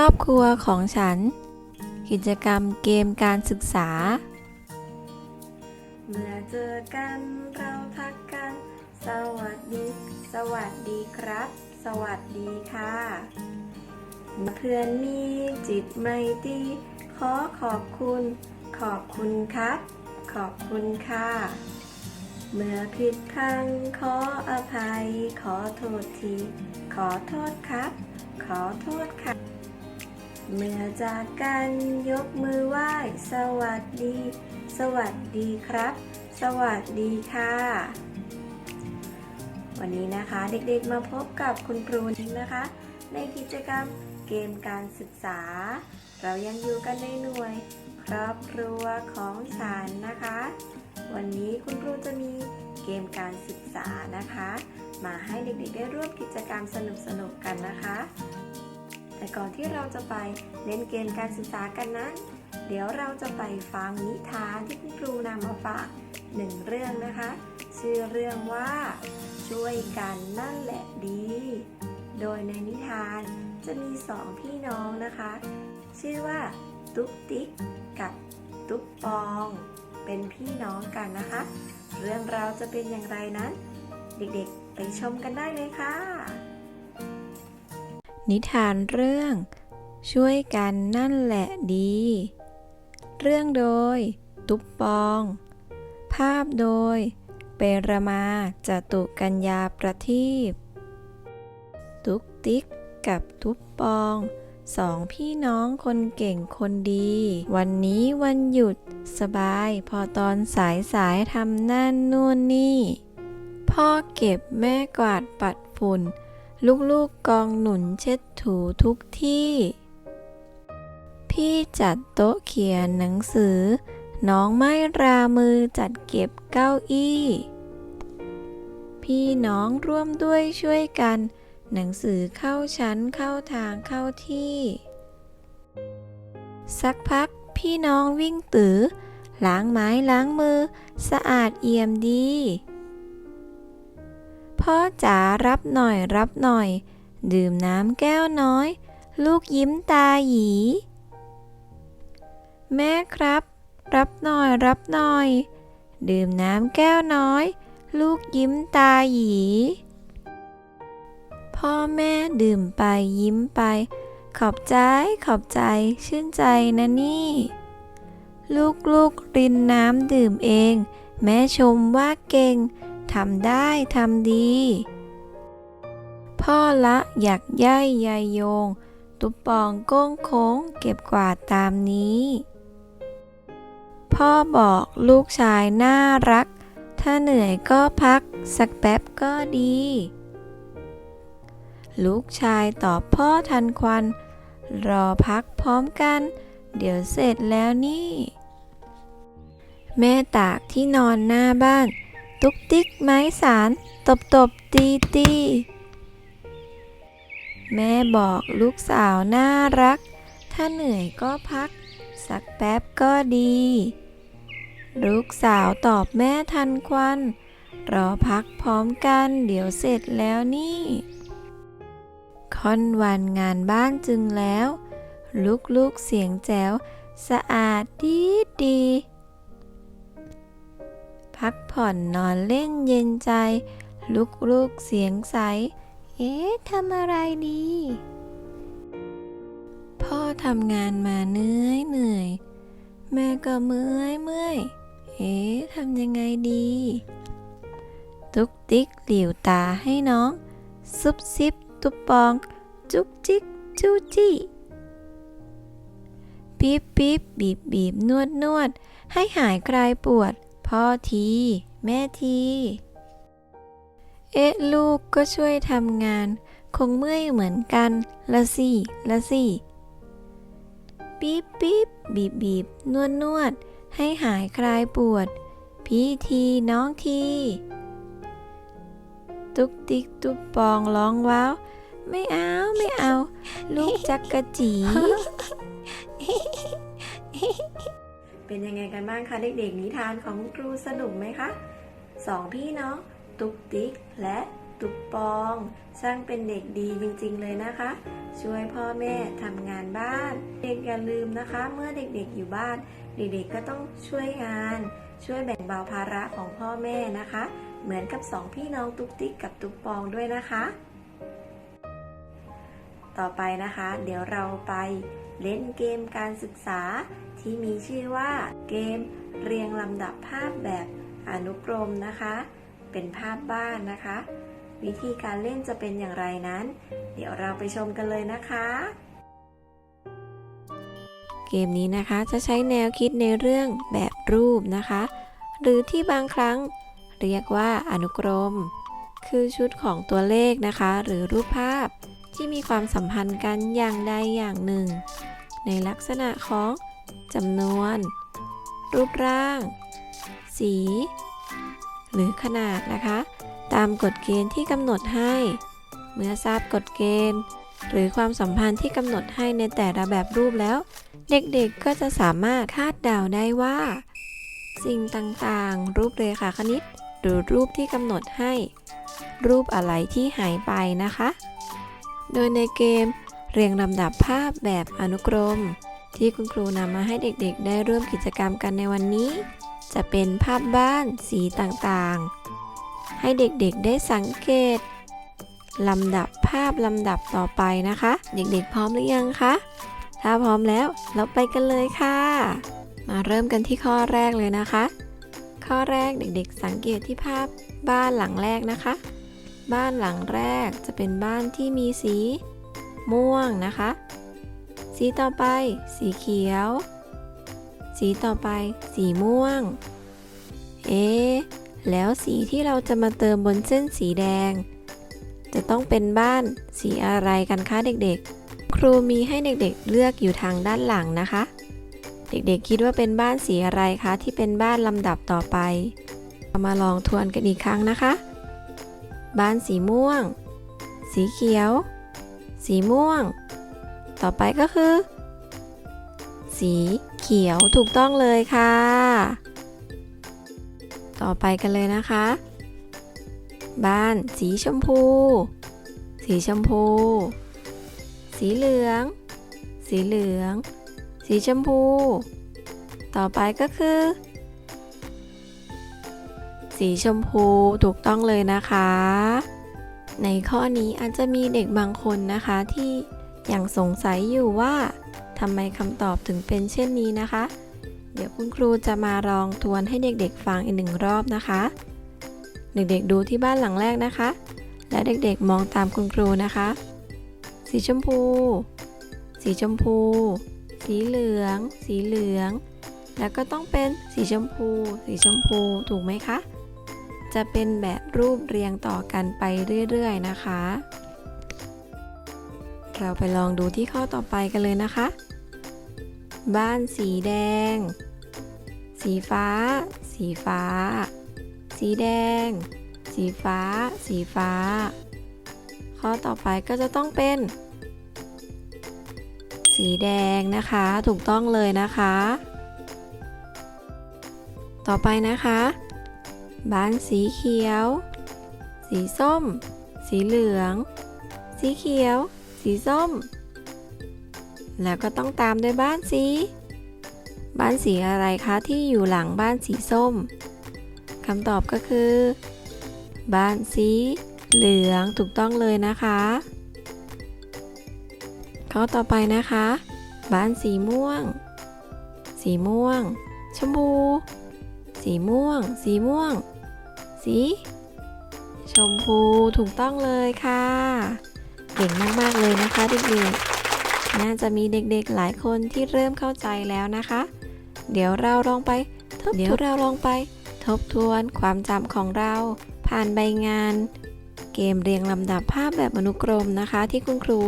ครอบครัวของฉัน กิจกรรมเกมการศึกษา เมื่อเจอกันเราทักกัน สวัสดี สวัสดีครับ สวัสดีค่ะเพื่อนมีจิตไม่ตรีขอขอบคุณ ขอบคุณครับ ขอบคุณค่ะ เมื่อผิดพลังขออภัย ขอโทษที ขอโทษครับ ขอโทษค่ะ เมื่อจากกันยกมือไหว้ สวัสดี สวัสดีครับ สวัสดีค่ะ วันนี้นะคะเด็กๆมาพบกับคุณครูนิ้งนะคะ ในกิจกรรมเกมการศึกษา เรายังอยู่กันในหน่วย ครอบครัวของฉันนะคะ วันนี้คุณครูจะมีเกมการศึกษานะคะ มาให้เด็กๆได้ร่วมกิจกรรมสนุกๆกันนะคะ แต่ก่อนที่เราจะไปเล่นเกมการศึกษากันนั้น เดี๋ยวเราจะไปฟังนิทานที่คุณครูนำมาฝากหนึ่งเรื่องนะคะ ชื่อเรื่องว่า ช่วยกันนั่นแหละดี โดยในนิทานจะมีสองพี่น้องนะคะ ชื่อว่าตุ๊กติ๊กกับตุ๊กปอง เป็นพี่น้องกันนะคะ เรื่องราวจะเป็นอย่างไรนั้น เด็กๆไปชมกันได้เลยค่ะ นิทานเรื่อง ช่วยกันนั่นแหละดี เรื่องโดย ตุ๊บปอง ภาพโดย เปรมาจตุกัญญาประทีปตุ๊กติ๊กกับตุ๊บปองสองพี่น้องคนเก่งคนดี วันนี้วันหยุดสบายพอตอนสายสายทำนั่นนู่นนี่ พ่อเก็บแม่กวาดปัดฝุ่น ลูกๆกองหนุนเช็ดถูทุกที่ พี่จัดโต๊ะเขียนหนังสือ น้องไม่รามือจัดเก็บเก้าอี้ พี่น้องร่วมด้วยช่วยกัน หนังสือเข้าชั้นเข้าทางเข้าที่ สักพักพี่น้องวิ่งตือล้างไม้ล้างมือ สะอาดเอี่ยมดี พ่อจ๋ารับหน่อยรับหน่อย ดื่มน้ำแก้วน้อย ลูกยิ้มตาหยี แม่ครับ รับหน่อยรับหน่อย ดื่มน้ำแก้วน้อย ลูกยิ้มตาหยี พ่อแม่ดื่มไปยิ้มไป ขอบใจขอบใจชื่นใจนะนี่ ลูกๆรินน้ำดื่มเอง แม่ชมว่าเก่ง ทำได้ทำดี พ่อละอยากย่ายยายโยง ตุปองโก้งโค้งเก็บกวาดตามนี้ พ่อบอกลูกชายน่ารัก ถ้าเหนื่อยก็พัก สักแป๊บก็ดี ลูกชายตอบพ่อทันควัน รอพักพร้อมกัน เดี๋ยวเสร็จแล้วนี่แม่ตากที่นอนหน้าบ้าน ตุ๊กติ๊กไม้สาร ตบตบตีตีแม่บอกลูกสาวน่ารัก ถ้าเหนื่อยก็พัก สักแป๊บก็ดี ลูกสาวตอบแม่ทันควัน รอพักพร้อมกันเดี๋ยวเสร็จแล้วนี่ ค่อนวันงานบ้านจึงแล้ว ลูกๆเสียงแจ๋ว สะอาดดีดี พักผ่อนนอนเล่นเย็นใจลูกๆเสียงใส เอ๊ะทำอะไรดี พ่อทำงานมาเหนื่อยเหนื่อยแม่ก็เมื่อยเมื่อยเอ๊ะทำยังไงดีตุ๊กติ๊กหลิวตาให้น้อง ซุบซิบตุบปอง จุกจิกจูจี้ปี๊บปี๊บบีบบีบนวดนวดให้หายคลายปวด พ่อที แม่ที เอ๊ะ ลูกก็ช่วยทำงาน คงเมื่อยเหมือนกันละสิละสิปี๊บปี๊บบีบบีบนวดนวดให้หายคลายปวด พี่ทีน้องที ตุ๊กติ๊กตุ๊บปองร้องว้าว ไม่เอาไม่เอา ลูกจักกะจี เป็นยังไงกันบ้างคะเด็กๆ นิทานของครูสนุกไหมคะสองพี่น้องตุ๊กติ๊กและตุ๊กปอง ช่างเป็นเด็กดีจริงๆเลยนะคะ ช่วยพ่อแม่ทำงานบ้าน เด็กอย่าลืมนะคะ เมื่อเด็กๆอยู่บ้าน เด็กๆก็ต้องช่วยงาน ช่วยแบ่งเบาภาระของพ่อแม่นะคะ เหมือนกับสองพี่น้องตุ๊กติ๊กกับตุ๊กปองด้วยนะคะ ต่อไปนะคะ เดี๋ยวเราไปเล่นเกมการศึกษาที่มีชื่อว่าเกมเรียงลำดับภาพแบบอนุกรมนะคะ เป็นภาพบ้านนะคะ วิธีการเล่นจะเป็นอย่างไรนั้น เดี๋ยวเราไปชมกันเลยนะคะ เกมนี้นะคะจะใช้แนวคิดในเรื่องแบบรูปนะคะ หรือที่บางครั้งเรียกว่าอนุกรม คือชุดของตัวเลขนะคะ หรือรูปภาพ ที่มีความสัมพันธ์กันอย่างใดอย่างหนึ่ง ในลักษณะของจำนวน รูปร่าง สี หรือขนาดนะคะ ตามกฎเกณฑ์ที่กำหนดให้ เมื่อทราบกฎเกณฑ์ หรือความสัมพันธ์ที่กำหนดให้ในแต่ละแบบรูปแล้ว เด็กๆก็จะสามารถคาดเดาได้ว่า สิ่งต่างๆ รูปเรขาคณิต หรือรูปที่กำหนดให้ รูปอะไรที่หายไปนะคะ โดยในเกมเรียงลำดับภาพแบบอนุกรม ที่คุณครูนำมาให้เด็กๆ ได้ร่วมกิจกรรมกันในวันนี้ จะเป็นภาพบ้านสีต่างๆ ให้เด็กๆได้สังเกตลำดับภาพลำดับต่อไปนะคะ เด็กๆพร้อมหรือยังคะ ถ้าพร้อมแล้วเราไปกันเลยค่ะ มาเริ่มกันที่ข้อแรกเลยนะคะ ข้อแรกเด็กๆ สังเกตที่ภาพบ้านหลังแรกนะคะ บ้านหลังแรกจะเป็นบ้านที่มีสี ม่วงนะคะ สีต่อไป สีเขียว สีต่อไป สีม่วง เอ๊ะแล้วสีที่เราจะมาเติมบนเส้นสีแดง จะต้องเป็นบ้านสีอะไรกันคะเด็กๆ ครูมีให้เด็กๆเลือกอยู่ทางด้านหลังนะคะ เด็กๆคิดว่าเป็นบ้านสีอะไรคะที่เป็นบ้านลำดับต่อไปเรามาลองทวนกันอีกครั้งนะคะ บ้านสีม่วง สีเขียว สีม่วง ต่อไปก็คือ สีเขียวถูกต้องเลยค่ะ ต่อไปกันเลยนะคะ บ้านสีชมพู สีชมพู สีเหลือง สีเหลือง สีชมพู ต่อไปก็คือ สีชมพูถูกต้องเลยนะคะ ในข้อนี้อาจจะมีเด็กบางคนนะคะที่ยังสงสัยอยู่ว่าทำไมคำตอบถึงเป็นเช่นนี้นะคะ เดี๋ยวคุณครูจะมาลองทวนให้เด็กๆฟังอีกหนึ่งรอบนะคะ เด็กๆดูที่บ้านหลังแรกนะคะ และเด็กๆมองตามคุณครูนะคะ สีชมพู สีชมพู สีเหลือง สีเหลือง แล้วก็ต้องเป็นสีชมพู สีชมพู ถูกไหมคะ จะเป็นแบบรูปเรียงต่อกันไปเรื่อยๆนะคะ เราไปลองดูที่ข้อต่อไปกันเลยนะคะ บ้านสีแดง สีฟ้า สีฟ้า สีแดง สีฟ้า สีฟ้า ข้อต่อไปก็จะต้องเป็น สีแดงนะคะ ถูกต้องเลยนะคะ ต่อไปนะคะ บ้านสีเขียว สีส้ม สีเหลือง สีเขียว สีส้ม แล้วก็ต้องตามด้วยบ้านสี บ้านสีอะไรคะที่อยู่หลังบ้านสีส้มคำตอบก็คือ บ้านสีเหลืองถูกต้องเลยนะคะข้อต่อไปนะคะ บ้านสีม่วง สีม่วง ชมพู สีม่วง สีม่วง สี ชมพูถูกต้องเลยค่ะ เก่งมาก ๆ เลยนะคะเด็กๆ น่าจะมีเด็กๆหลายคนที่เริ่มเข้าใจแล้วนะคะ เดี๋ยวเราลองไปทบเดี๋ยวเราลองไป ทบทวนความจำของเรา ผ่านใบงาน เกมเรียงลำดับภาพแบบอนุกรมนะคะ ที่คุณครู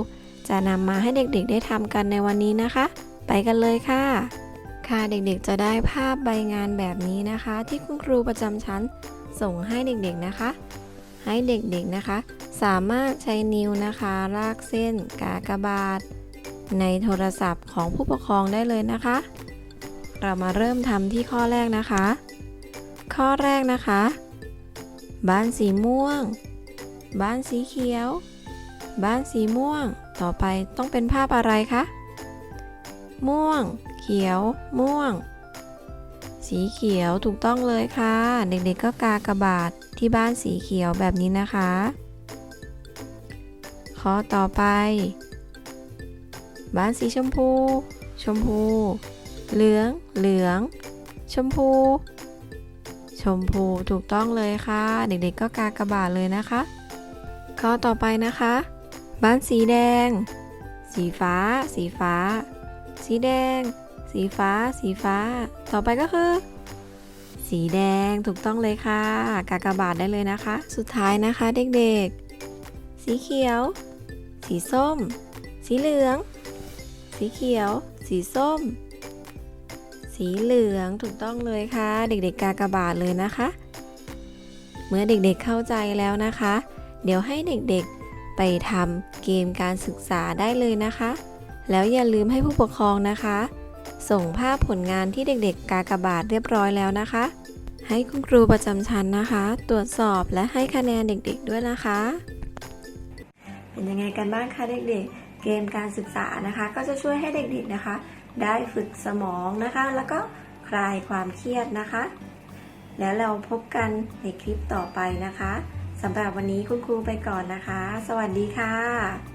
จะนำมาให้เด็กๆ ได้ทำกันในวันนี้นะคะ ไปกันเลยค่ะค่ะเด็กๆจะได้ภาพใบงานแบบนี้นะคะ ที่คุณครูประจำชั้น ส่งให้เด็กๆนะคะ ให้เด็กๆนะคะ สามารถใช้นิ้วนะคะลากเส้นกากบาท ในโทรศัพท์ของผู้ปกครองได้เลยนะคะ เรามาเริ่มทำที่ข้อแรกนะคะ ข้อแรกนะคะ บ้านสีม่วง บ้านสีเขียว บ้านสีม่วง ต่อไปต้องเป็นภาพอะไรคะม่วง เขียว ม่วง สีเขียวถูกต้องเลยค่ะ เด็กๆก็กากระบาทที่บ้านสีเขียวแบบนี้นะคะ ข้อต่อไป บ้านสีชมพู ชมพู เหลือง เหลือง ชมพู ชมพูถูกต้องเลยค่ะ เด็กๆก็กากระบาทเลยนะคะ ข้อต่อไปนะคะ บ้านสีแดง สีฟ้า สีฟ้า สีแดง สีฟ้า สีฟ้า ต่อไปก็คือ สีแดงถูกต้องเลยค่ะ กากบาทได้เลยนะคะ สุดท้ายนะคะเด็กๆ สีเขียว สีส้ม สีเหลือง สีเขียว สีส้ม สีเหลืองถูกต้องเลยค่ะ เด็กๆ กากบาทเลยนะคะ เมื่อเด็กๆเข้าใจแล้วนะคะ เดี๋ยวให้เด็กๆไปทำเกมการศึกษาได้เลยนะคะ แล้วอย่าลืมให้ผู้ปกครองนะคะ ส่งภาพผลงานที่เด็กๆ กากบาทเรียบร้อยแล้วนะคะ ให้คุณครูประจำชั้นนะคะ ตรวจสอบและให้คะแนนเด็กๆด้วยนะคะ เป็นยังไงกันบ้างคะเด็กๆ เกมการศึกษานะคะ ก็จะช่วยให้เด็กๆนะคะ ได้ฝึกสมองนะคะ แล้วก็คลายความเครียดนะคะ แล้วเราพบกันในคลิปต่อไปนะคะสำหรับวันนี้คุณครูไปก่อนนะคะ สวัสดีค่ะ